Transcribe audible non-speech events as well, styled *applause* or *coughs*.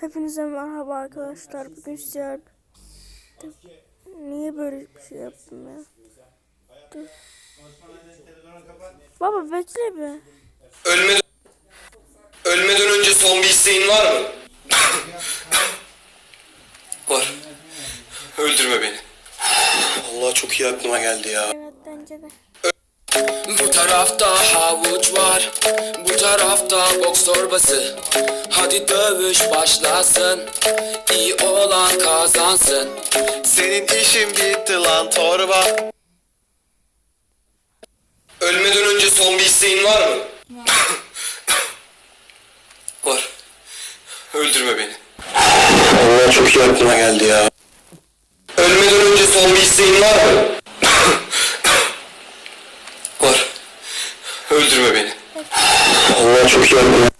Hepinize merhaba arkadaşlar. Bugün sizler... Niye böyle bir şey yaptım ya? Dur. Baba bekle bir. Ölmeden, ölmeden önce son bir isteğin var mı? *laughs* var. Öldürme beni. Allah çok iyi aklıma geldi ya. Evet bence de. Bu tarafta havuç var, bu tarafta boks torbası. Hadi dövüş başlasın, iyi olan kazansın. Senin işin bitti lan torba. Ölmeden önce son bir isteğin var mı? *coughs* var. Öldürme beni. Allah çok iyi aklıma geldi ya. Ölmeden önce son bir isteğin var mı? var. Öldürme beni. Allah çok iyi